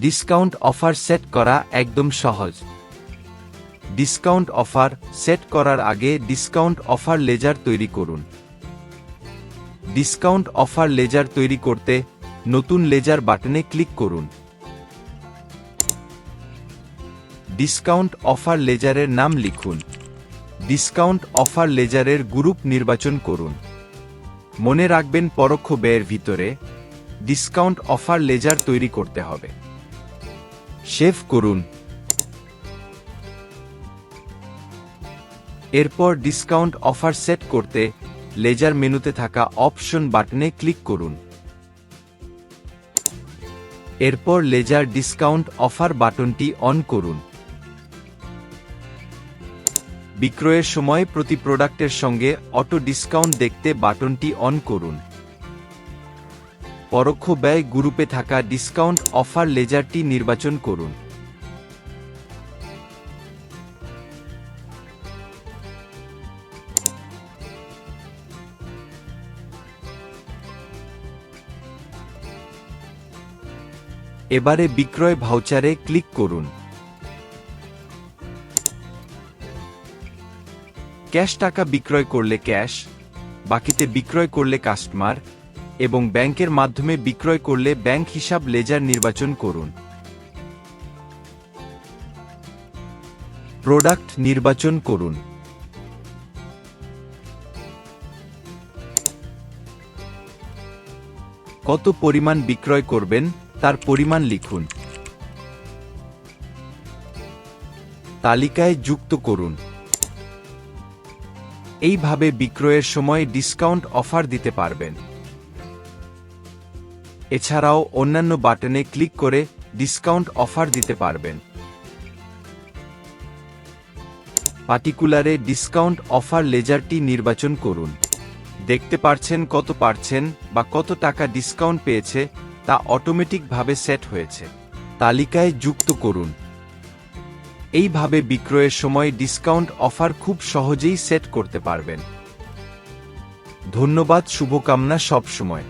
Discount offer set করা একদম সহজ। ডিসকাউন্ট অফার সেট করার আগে ডিসকাউন্ট অফার লেজার তৈরি করুন। ডিসকাউন্ট অফার লেজার তৈরি করতে নতুন লেজার বাটনে ক্লিক করুন। ডিসকাউন্ট অফার লেজারের নাম লিখুন। ডিসকাউন্ট অফার লেজারের গ্রুপ নির্বাচন করুন। মনে রাখবেন পরোক্ষ ব্যয়ের ভিতরে ডিসকাউন্ট অফার লেজার তৈরি করতে হবে। সেভ করুন। এরপর ডিসকাউন্ট অফার সেট করতে লেজার মেনুতে থাকা অপশন বাটনে ক্লিক করুন। এরপর লেজার ডিসকাউন্ট অফার বাটনটি অন করুন। বিক্রয়ের সময় প্রতি প্রোডাক্টের সঙ্গে অটো ডিসকাউন্ট দেখতে বাটনটি অন করুন। পরোক্ষ ব্যয় গ্রুপে থাকা ডিসকাউন্ট অফার লেজারটি নির্বাচন করুন। এবারে বিক্রয় ভাউচারে ক্লিক করুন। ক্যাশ টাকা বিক্রয় করলে ক্যাশ, বাকিতে বিক্রয় করলে কাস্টমার এবং ব্যাংকের মাধ্যমে বিক্রয় করলে ব্যাংক হিসাব লেজার নির্বাচন করুন। প্রোডাক্ট নির্বাচন করুন। কত পরিমাণ বিক্রয় করবেন, তার পরিমাণ লিখুন। তালিকায় যুক্ত করুন। এইভাবে বিক্রয়ের সময় ডিসকাউন্ট অফার দিতে পারবেন। এছাড়াও অন্যান্য বাটনে ক্লিক করে ডিসকাউন্ট অফার দিতে পারবেন। পার্টিকুলারে ডিসকাউন্ট অফার লেজারটি নির্বাচন করুন। দেখতে পারছেন কত পারছেন বা কত টাকা ডিসকাউন্ট পেয়েছে তা অটোমেটিকভাবে সেট হয়েছে। তালিকায় যুক্ত করুন। এইভাবে বিক্রয়ের সময় ডিসকাউন্ট অফার খুব সহজেই সেট করতে পারবেন। ধন্যবাদ, শুভকামনা সবসময়।